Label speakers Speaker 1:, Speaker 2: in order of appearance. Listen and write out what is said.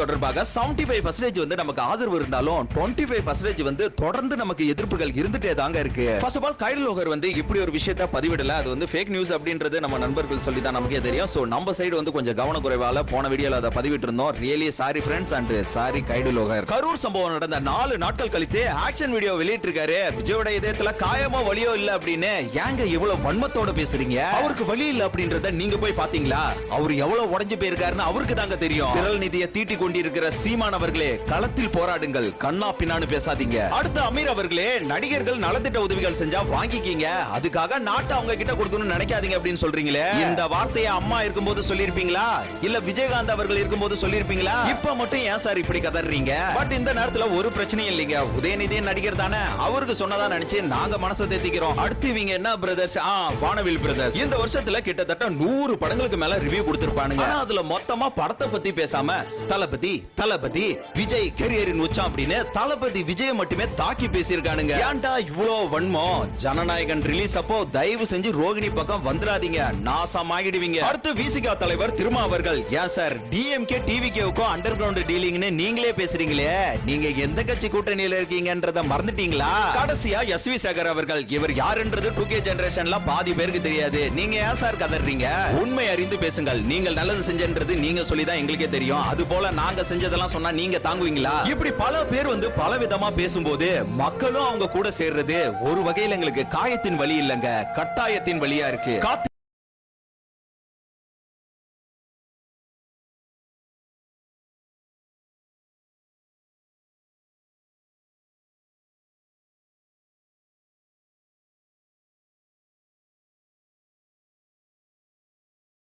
Speaker 1: தொடர்பாக 75% five percentage வந்து நமக்கு ஆதரவு இருந்தாலும் 25% ஃபைவ் பர்சன்டேஜ் வந்து தொடர்ந்து நமக்கு எதிர்ப்புகள் இருந்துட்டே தாங்க இருக்கு. ஃபர்ஸ்ட் ஆஃப் ஆல் கைல் லோகர் வந்து இப்படி ஒரு விஷயத்த பதிவிடல. அது வந்து ஃபேக் நியூஸ் அப்படின்றது நம்ம நண்பர்கள் சொல்லி தான் நமக்கே தெரியும். ஸோ நம்ம சைடு வந்து கொஞ்சம் கவனக்குறைவால போன வீடியோல அதை பதிவிட்டு இருந்தோம் really sorry friends and sorry guide லோகர் கரூர் சம்பவம் நடந்த நாலு நாட்கள் கழித்து ஆக்ஷன் வீடியோ வெளியிட்டிருக்காரு. விஜயோட இதயத்துல காயமோ வலியோ இல்ல அப்படின்னு. ஏங்க இவ்வளவு வன்மத்தோட பேசுறீங்க? அவருக்கு வழி இல்ல அப்படின்றத நீங்க போய் பாத்தீங்களா அவர் எவ்வளவு உடஞ்சு போயிருக்காருன்னு அவருக்கு தாங்க தெரியும். திரள் நிதியை தீட்டி கொண்டிருக்கிற சீமான் அவர்களே களத்தில் போராடுங்கள். கண்ணா பின்னான்னு பேசாதீங்க. அடுத்து அமீர் அவர்களே நடிகர்கள் நலத்திட்ட உதவிகள் செஞ்சா வாங்கிக்கீங்க. அதுக்காக நாட்டை அவங்க கிட்ட கொடுக்கணும்னு நினைக்காதீங்க அப்படின்னு சொல்றீங்களே. இந்த வார்த்தையை அம்மா இருக்கும்போது சொல்லிருப்பீங்களா இல்ல விஜயகாந்த் அவர்கள் இருக்கும்போது சொல்லிருப்பீங்களா இப்ப மட்டும் ஏன் சார் இப்படி கதறீங்க? பட் இந்த நேரத்துல ஒரு பிரச்சனையும் இல்லைங்க. உதயநிதியே நடிகர் தானே. அவருக்கு சொன்னதா நினைச்சு நாங்க மனசை தேத்திக்கிறோம். அடுத்து இவங்க என்ன பிரதர்ஸ் ஆ வானவில் பிரதர்ஸ் இந்த வருஷத்துல கிட்டத்தட்ட நூறு படங்களுக்கு மேல ரிவ்யூ கொடுத்திருப்பானுங்க. ஆனா அதுல மொத்தமா படத்தை பத்தி பேசாம தளபதி தளபதி விஜய் கெரியரின் உச்சம் அப்படின்னு தளபதி விஜய் மட்டுமே தாக்கி பேசியிருக்கானுங்க. ஏன்டா இவ்வளோ வன்மம்? ஜனநாயகன் ரிலீஸ் அப்போ தயவு செஞ்சு ரோகிணி பக்கம் வந்துடாதீங்க. நாசம் ஆகிடுவீங்க அடுத்து விசிகா தலைவர் திருமா அவர்கள் ஏன் சார் டிஎம்கே டிவிகேவுக்கும் அண்டர் கிரவுண்ட் டீலிங்னு நீங்களே பேசுறீங்களே? நீங்க எந்த கட்சி கூட்டணியில இருக்கீங்கன்றத மறந்துட்டீங்களா? கடைசியா எஸ் வி சேகர் அவர்கள் இவர் யாருன்றது டூ கே ஜெனரேஷன்ல பாதி பேருக்கு தெரியாது. நீங்க ஏன் சார் கதறீங்க? உண்மை அறிந்து பேசுங்கள். நீங்கள் நல்லது செஞ்சன்றது நீங்க சொல்லி தான் எங்களுக்கே தெரியும். அது போல நாங்க செஞ்சதெல்லாம் சொன்னா நீங்க தாங்குவீங்களா? இப்படி பல பேர் வந்து பல விதமா பேசும்போது மக்களும் அவங்க கூட சேர்றது ஒரு வகையில எங்களுக்கு காயத்தின் வழி இல்லங்க. கட்டாயத்தின் வழியா இருக்கு.